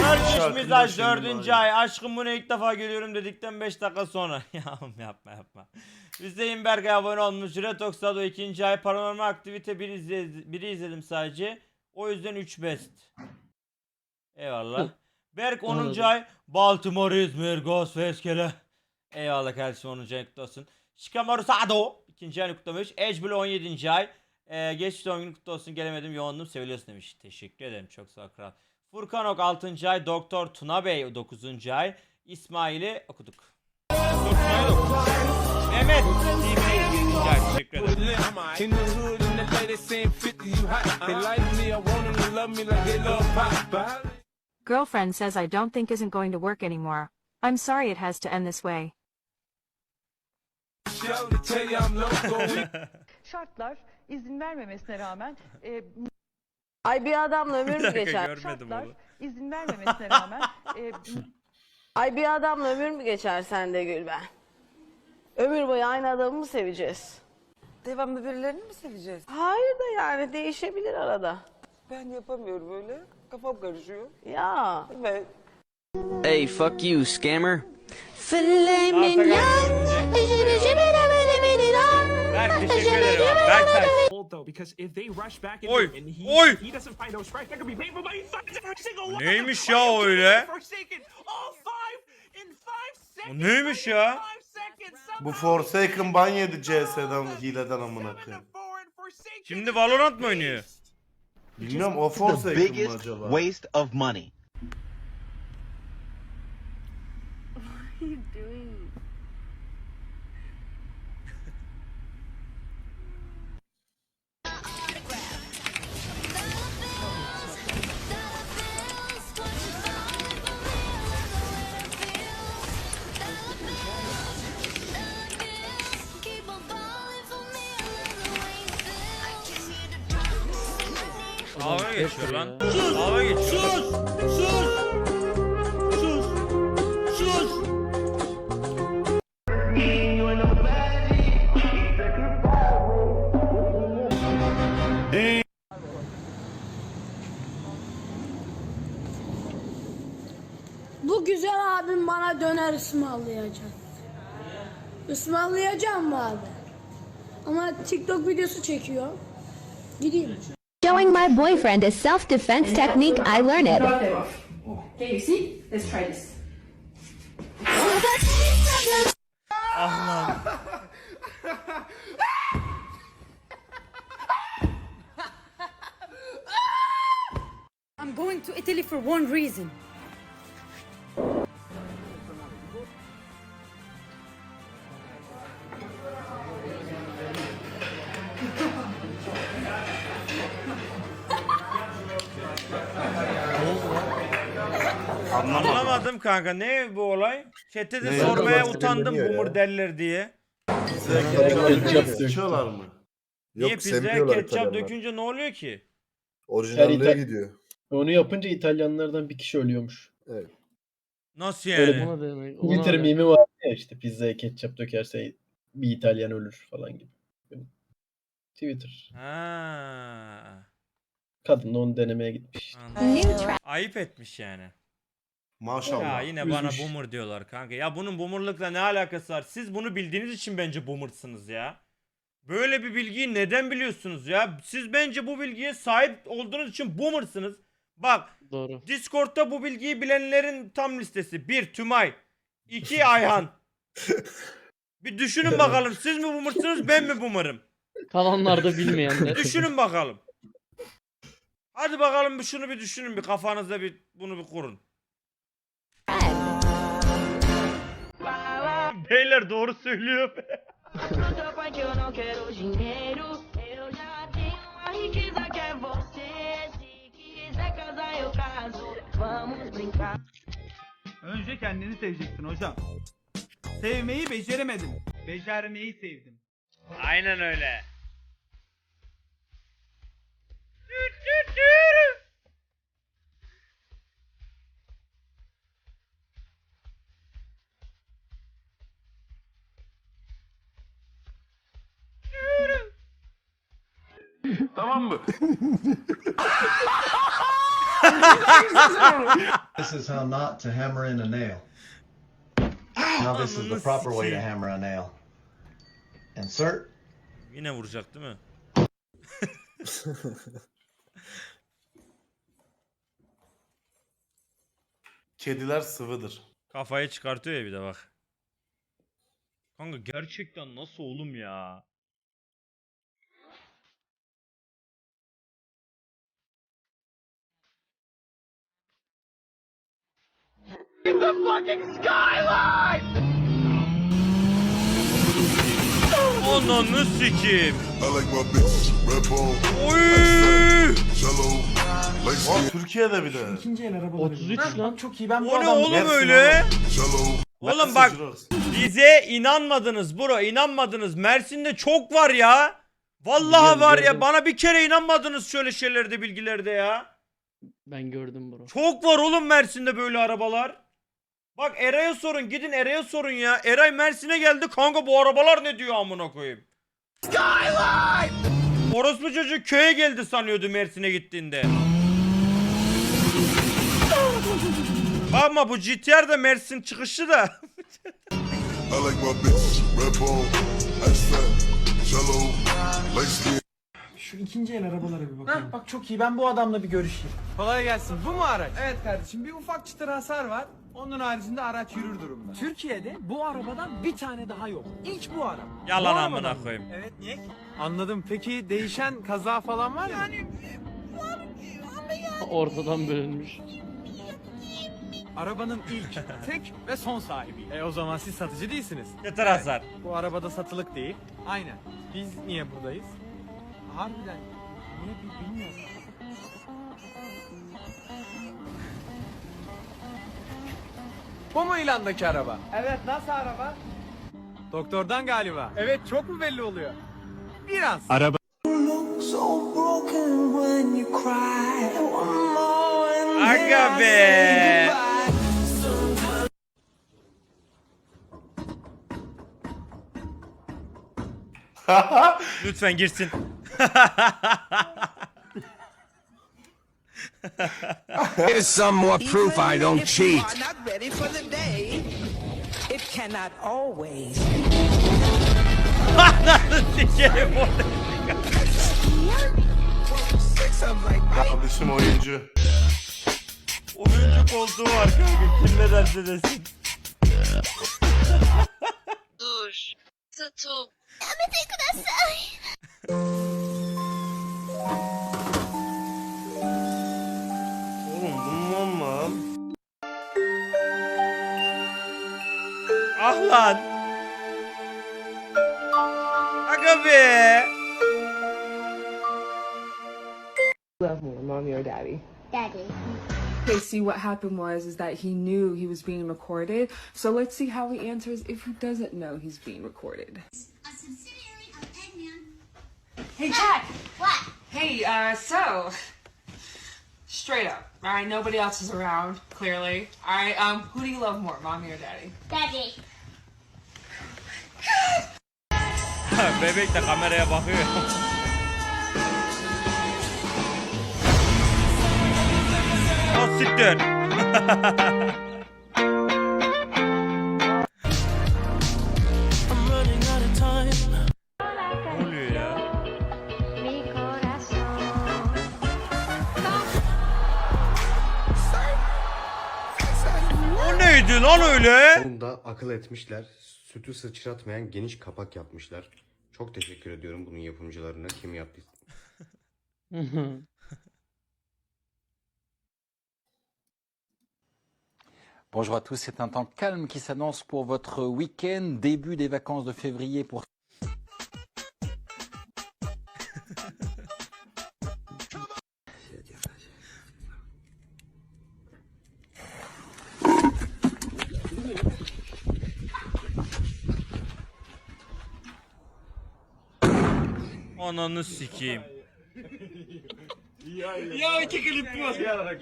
Şarkının mizaj başında var 4. ya. ay. Aşkım bunu ilk defa görüyorum dedikten 5 dakika sonra. ya yapma yapma. Hüseyin Berkay abone olmuş. Retox Sado 2. ay. Paranormal aktivite 1 izle, biri izledim sadece. O yüzden 3 best. Eyvallah. Berk 10. Anladım. ay. Baltimore, İzmir, Ghostface Kele. Eyvallah kardeşim 10. ay kutlu olsun. Shikamaru Sado 2. ayını kutlamış. Edge Blue 17. ay. Ee, geçti doğum günü kutlu olsun gelemedim yoğundum seviliyorsun demiş. Teşekkür ederim çok sağ ol kral. Furkan Ok 6. ay. Doktor Tuna Bey 9. ay. İsmail'i okuduk. Doktor. Mehmet TV 7. ay. Teşekkür ederim. In the hood and the ladies saying 50 you hot. They like me, I want them to love me like they love pop. But I Girlfriend says I don't think isn't going to work anymore. I'm sorry it has to end this way. şartlar izin vermemesine rağmen e, Ay bir adamla ömür mü geçer? Görmedim şartlar onu. izin vermemesine rağmen e, Ay bir adamla ömür mü geçer sende Gülben? Ömür boyu aynı adamı mı seveceğiz? Devamlı birilerini mi seveceğiz? Hayır da yani değişebilir arada. Ben yapamıyorum öyle. Kafam karışıyor. Ya. Evet. Hey, fuck you, scammer. Berk teşekkür ederim. Berk Taş. though because if they rush back Oy, into him and he oy. he doesn't find those strikes, that could be painful. But he finds every single one. Neymiş Are ya you öyle? me? Forsaken, all five in five seconds. neymiş ya? Bu. Forsaken ban yedi CS'den hileden amına koyayım. Şimdi Valorant mı oynuyor? Bilmiyorum o Forsaken mı acaba? waste of money. Dalga geçiyor lan. Dalga geçiyor. Bu güzel abim bana döner ısmarlayacak. Ismarlayacağım mı abi? Ama TikTok videosu çekiyor. Gideyim. Showing my boyfriend a self-defense technique I learned. It. Okay, you see? Let's try this. I'm going to Italy for one reason. Anlamadım kanka. Ne bu olay? Chat'te de Ne? sormaya utandım ya. boomer derler diye. Ketçap Sıçıyorlar mı? Niye Yok pizzaya sevmiyorlar ketçap İtalyanlar. dökünce ne oluyor ki? Orijinalliğe İtal- gidiyor. Onu yapınca İtalyanlardan bir kişi ölüyormuş. Evet. Nasıl yani? Ona demek. Twitter mimi var ya işte pizzaya ketçap dökerse bir İtalyan ölür falan gibi. Twitter. Ha. Kadın da onu denemeye gitmiş. anladım. Ayıp etmiş yani. Maşallah. Ya yine bana Üzmüş. boomer diyorlar kanka. Ya bunun boomerlıkla ne alakası var? Siz bunu bildiğiniz için bence boomersınız ya. Böyle bir bilgiyi neden biliyorsunuz ya? Siz bence bu bilgiye sahip olduğunuz için boomersınız. Bak Doğru. Discord'da bu bilgiyi bilenlerin tam listesi. 1 Tümay. 2 Ayhan. Bir düşünün bakalım siz mi boomersınız ben mi boomerım? Kalanlarda bilmeyenler. Düşünün bakalım. Hadi bakalım bir şunu bir düşünün bir kafanızda bir bunu bir kurun. Beyler doğru söylüyor. Önce kendini seveceksin hocam. Sevmeyi beceremedim. Becermeyi sevdim. Aynen öyle. tamam mı? This is how not to hammer in a nail. Now this is the proper way to hammer a nail. Insert. Yine vuracak değil mi? Kediler sıvıdır. Kafayı çıkartıyor ya bir de bak. Kanka gerçekten nasıl oğlum ya? Ananı sikeyim. Oy! Aa, Türkiye'de bir de. 33 lan. O ne oğlum öyle? Oğlum bak bize inanmadınız bro inanmadınız. Mersin'de çok var ya. Vallahi Biliyorum, var ya gördüm. bana bir kere inanmadınız şöyle şeylerde bilgilerde ya. Ben gördüm bro. Çok var oğlum Mersin'de böyle arabalar. Bak Eray'a sorun gidin Eray'a sorun ya. Eray Mersin'e geldi kanka bu arabalar ne diyor amına koyayım. Skyline! Orospu çocuk köye geldi sanıyordu Mersin'e gittiğinde. Ama bu GTR da Mersin çıkışı da. Şu ikinci el arabalara bir bakalım. bak çok iyi ben bu adamla bir görüşeyim. Kolay gelsin. Bu mu araç? Evet kardeşim bir ufak çıtır hasar var. Onun haricinde araç yürür durumda. Türkiye'de bu arabadan bir tane daha yok. İlk bu araba. Yalan Bu amına arabadan mı? koyayım. Evet niye ki? Anladım. Peki değişen kaza falan var mı? Yani Ortadan bölünmüş. arabanın ilk, tek ve son sahibi. E o zaman siz satıcı değilsiniz. Yeter hasar. Bu arabada satılık değil. Aynen. Biz niye buradayız? Harbiden. Niye bi- bilmiyorum. Bu mu ilandaki araba? Evet, nasıl araba? Doktordan galiba. Evet, çok mu belli oluyor? Biraz. Araba. Aga be. Lütfen girsin. Here's some more proof I don't cheat. not ready for the day, it cannot always. Kardeşim oyuncu. Oyuncu koltuğu var kanka. Kim ne derse desin. Oğlum bundan lan. Ah lan. Aga. Love more, mommy or daddy? Daddy. Okay, see what happened was is that he knew he was being recorded. So let's see how he answers if he doesn't know he's being recorded. A subsidiary of Eggman. Hey, Jack. What? Hey, uh, so straight up, all right? Nobody else is around, clearly. All right, um, who do you love more, mommy or daddy? Daddy. Bebek de kameraya bakıyor. O siktir. O neydi lan öyle? Bunda akıl etmişler. Sütü sıçratmayan geniş kapak yapmışlar. Çok teşekkür ediyorum bunun yapımcılarına. Kim yaptıysa. Bonjour à tous, c'est un temps calme qui s'annonce pour votre week-end, début des vacances de février pour Ananı sikeyim. I feel that I'm